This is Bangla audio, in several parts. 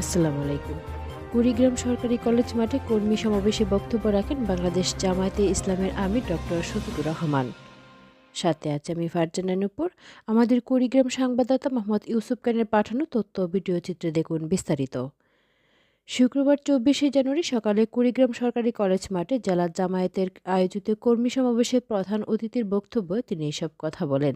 আসসালামু আলাইকুম। কুড়িগ্রাম সরকারি কলেজ মাঠে কর্মী সমাবেশে বক্তব্য রাখেন বাংলাদেশ জামায়াতে ইসলামের আমির ডক্টর শফিকুর রহমান। সাথে আছে আমি ফারজানের উপর আমাদের কুড়িগ্রাম সংবাদদাতা মোহাম্মদ ইউসুফ খানের পাঠানো তথ্য ভিডিও চিত্রে দেখুন বিস্তারিত। শুক্রবার চব্বিশে জানুয়ারি সকালে কুড়িগ্রাম সরকারি কলেজ মাঠে জেলা জামায়াতের আয়োজিত কর্মী সমাবেশের প্রধান অতিথির বক্তব্যে তিনি এসব কথা বলেন।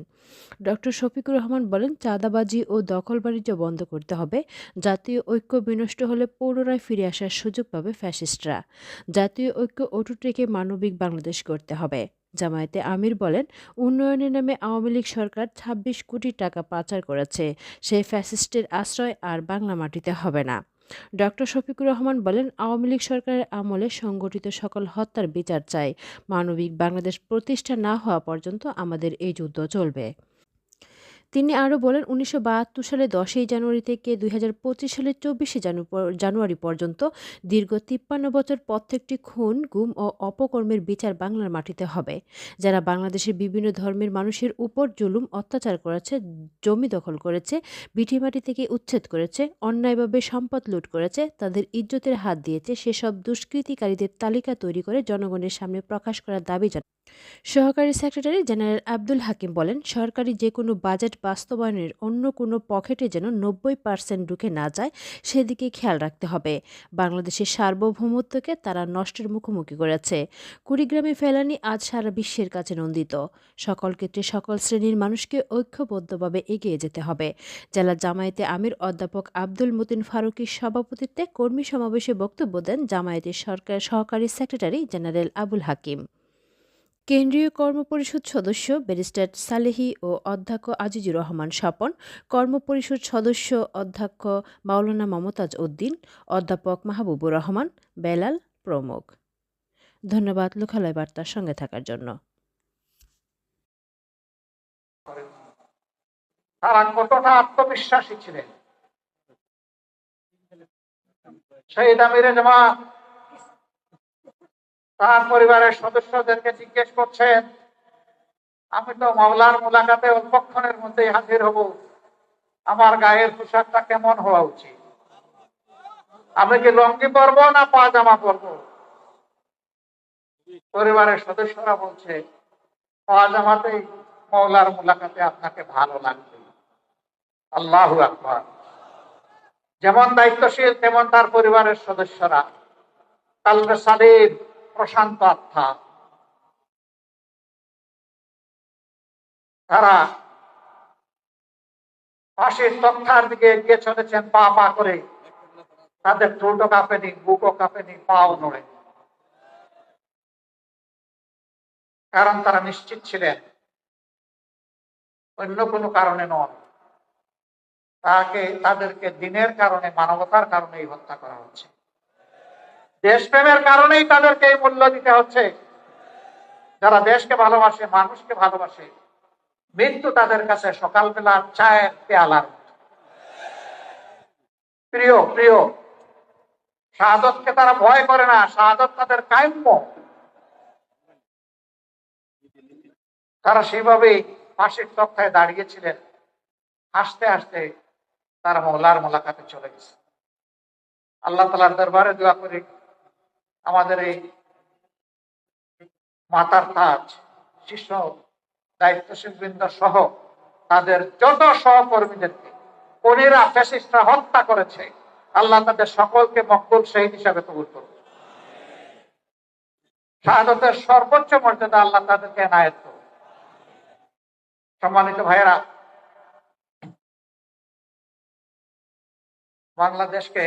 ডক্টর শফিকুর রহমান বলেন, চাঁদাবাজি ও দখল বাণিজ্য বন্ধ করতে হবে। জাতীয় ঐক্য বিনষ্ট হলে পুনরায় ফিরে আসার সুযোগ পাবে ফ্যাসিস্টরা। জাতীয় ঐক্য অটুট রেখে মানবিক বাংলাদেশ করতে হবে। জামায়াতে আমির বলেন, উন্নয়নের নামে আওয়ামী লীগ সরকার ২৬ কোটি টাকা পাচার করেছে। সেই ফ্যাসিস্টের আশ্রয় আর বাংলা মাটিতে হবে না। ডক্টর শফিকুর রহমান বলেন, আওয়ামী লীগ সরকারের আমলে সংগঠিত সকল হত্যার বিচার চাই। মানবিক বাংলাদেশ প্রতিষ্ঠা না হওয়া পর্যন্ত আমাদের এই যুদ্ধ চলবে। তিনি আরও বলেন, উনিশশো বাহাত্তর সালে দশই জানুয়ারি থেকে দু হাজার পঁচিশ সালের চব্বিশে জানুয়ারি পর্যন্ত দীর্ঘ তিপ্পান্ন বছর প্রত্যেকটি খুন, গুম ও অপকর্মের বিচার বাংলার মাটিতে হবে। যারা বাংলাদেশের বিভিন্ন ধর্মের মানুষের উপর জুলুম অত্যাচার করেছে, জমি দখল করেছে ভিটিমাটি থেকে উচ্ছেদ করেছে, অন্যায়ভাবে সম্পদ লুট করেছে, তাদের ইজ্জতের হাত দিয়েছে, সেসব দুষ্কৃতিকারীদের তালিকা তৈরি করে জনগণের সামনে প্রকাশ করার দাবি জানান সহকারী সেক্রেটারি জেনারেল আব্দুল হাকিম বলেন, সরকারি যে কোনো বাজেট বাস্তবায়নের অন্য কোনো পকেটে যেন নব্বই পার্সেন্ট ঢুকে না যায়, সেদিকে খেয়াল রাখতে হবে। বাংলাদেশের সার্বভৌমত্বকে তারা নষ্টের মুখোমুখি করেছে। কুড়িগ্রামে ফেলানি আজ সারা বিশ্বের কাছে নন্দিত। সকল ক্ষেত্রে সকল শ্রেণির মানুষকে ঐক্যবদ্ধভাবে এগিয়ে যেতে হবে। জেলা জামায়াতে আমির অধ্যাপক আব্দুল মতিন ফারুকির সভাপতিত্বে কর্মী সমাবেশে বক্তব্য দেন জামায়াতের সরকার সহকারী সেক্রেটারি জেনারেল আবুল হাকিম। কেন্দ্রীয় কর্মপরিষদ সদস্য ব্যারিস্টার সালেহি ও অধ্যক্ষ আজিজুর রহমান স্বপন, কর্মপরিষদ সদস্য অধ্যক্ষ মাওলানা মমতাজ উদ্দিন, অধ্যাপক মাহবুবুর রহমান, বেলাল প্রমুখ। ধন্যবাদ লোকালয় বার্তার সঙ্গে থাকার জন্য। তারা কতটা আত্মবিশ্বাসী ছিলেন? শহীদ আমিরে জামাত তার পরিবারের সদস্যদেরকে জিজ্ঞেস করছেন, আমি তো মাওলার মোলাকাতে অল্পক্ষণের মধ্যেই হাজির হব। আমার গায়ের পোশাকটা কেমন হওয়া উচিত? আমি কি লঙ্গি পরবো না পাজামা পরবো? পরিবারের সদস্যরা বলছে পাজামাতেই মৌলার মোলাকাতে আপনাকে ভালো লাগবে। আল্লাহ আকবার। যেমন দায়িত্বশীল, তেমন তার পরিবারের সদস্যরা। কালবে সালিম প্রশান্ত আত্মা তারা পাশের তক্তার দিকে এগিয়ে চলেছেন, পা পা করে। তাদের ঠোঁটো কাঁপেনি বুকও কাঁপেনি পাও নড়ে। কারণ তারা নিশ্চিত ছিলেন, অন্য কোনো কারণে নন। তাকে, তাদেরকে দিনের কারণে, মানবতার কারণেই হত্যা করা হচ্ছে। দেশপ্রেমের কারণেই তাদেরকে এই মূল্য দিতে হচ্ছে। যারা দেশকে ভালোবাসে, মানুষকে ভালোবাসে, মৃত্যু তাদের কাছে সকালবেলা চায়ের পেয়ালার প্রিয় প্রিয়, শাহাদতকে তারা ভয় করে না। শাহাদত তাদের কাম্য তারা সেইভাবেই ফাঁসির তক্তায় দাঁড়িয়েছিলেন। হাসতে হাসতে তারা মোলার মোলাকাতে চলে গেছে। আল্লাহ তালার দরবারে দোয়া করি। আমাদের এই মাতার তাজ শিষ্য, দায়িত্বশীল বৃন্দ সহ তাদের যত সহকর্মীদেরকে পনেরা ফ্যাসিস্টরা হত্যা করেছে, আল্লাহ তাদের সকলকে মকবুল শহীদ হিসাবে কবুল করুন। শাহাদতের সর্বোচ্চ মর্যাদা আল্লাহ তাদেরকে এনায়ত সম্মানিত ভাইয়েরা, বাংলাদেশকে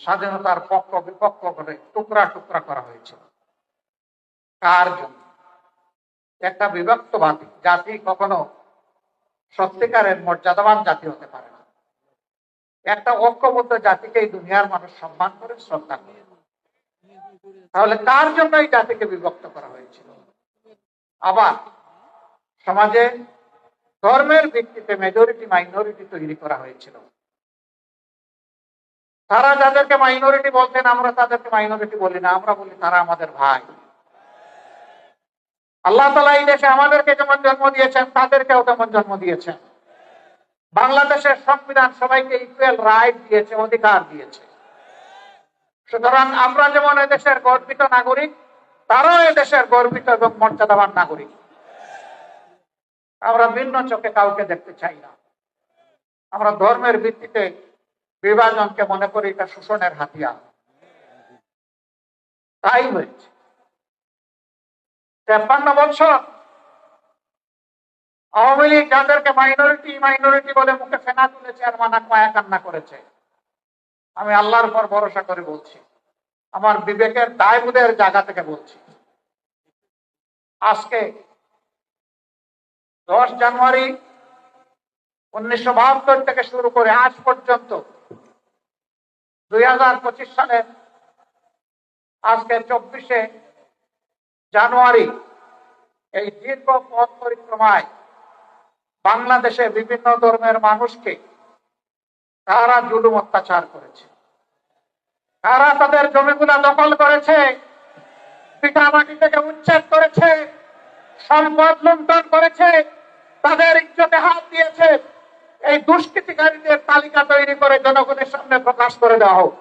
স্বাধীনতার পক্ষ বিপক্ষ করে টুকরা টুকরা করা হয়েছিল। কার জন্য? একটা বিভক্তবাদী জাতি কখনো সত্যিকারের মর্যাদাবান জাতি হতে পারে না। একটা ঐক্যবদ্ধ জাতিকে এই দুনিয়ার মানুষ সম্মান করে, শ্রদ্ধা করে। তাহলে কার জন্য এই জাতিকে বিভক্ত করা হয়েছিল? আবার সমাজে ধর্মের ভিত্তিতে মেজরিটি মাইনরিটি তৈরি করা হয়েছিল। তারা যাদেরকে মাইনরিটি বলতেন আমরা তাদেরকে মাইনরিটি বলি না, আমরা বলি তারা আমাদের ভাই। আল্লাহ তালা এই দেশে আমাদেরকে যেমন জন্ম দিয়েছেন, তাদেরকেও তেমন জন্ম দিয়েছেন। বাংলাদেশের সংবিধান সবাইকে ইকুয়াল রাইট দিয়েছে, অধিকার দিয়েছে। সুতরাং আমরা যেমন এদেশের গর্বিত নাগরিক, তারাও এদেশের গর্বিত এবং মর্যাদাবান নাগরিক। আমরা ভিন্ন চোখে কাউকে দেখতে চাই না। আমরা ধর্মের ভিত্তিতে বিভাজনকে মনে করি এটা শোষণের হাতিয়ার। তাই হয়েছে তেপ্পান্ন বছর আওয়ামী লীগ যাদেরকে মাইনরিটি মাইনরিটি বলে মুখে ফেনা তুলেছে আর মানা মায়া কান্না করেছে, আমি আল্লাহর উপর ভরসা করে বলছি। আমার বিবেকের দায়বোধের জায়গা থেকে বলছি। আজকে দশ জানুয়ারি উনিশশো বাহাত্তর থেকে শুরু করে আজ পর্যন্ত দুই সালের আজকে চব্বিশে জানুয়ারি, এই দীর্ঘ পথ পরিক্রমায় বাংলাদেশে বিভিন্ন ধর্মের মানুষকে তারা জুলুম অত্যাচার করেছে। তারা তাদের জমিগুলা দখল করেছে পিঠামাটি থেকে উচ্ছেদ করেছে, সম্পদ লুণ্ঠন করেছে, তাদের ইজ্জতে হাত দিয়েছে। এই দুষ্কৃতিকারীদের তালিকা তৈরি করে জনগণের সামনে প্রকাশ করে দেওয়া হোক।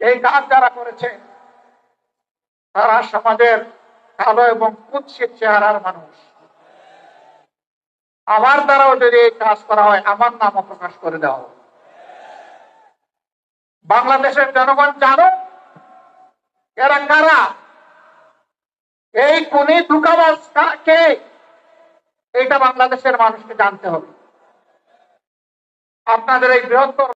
এই কাজ যারা করেছে, তারা সমাজের কালো এবং কুৎসিত চেহারার মানুষ। আমার দ্বারাও যদি এই কাজ করা হয়, আমার নামও প্রকাশ করে দেওয়া হোক। বাংলাদেশের জনগণ জানো এরা কারা? এই কোনি দুকাবাজ কে? এটা বাংলাদেশের মানুষকে জানতে হবে। আপনাদের এই বৃহত্তর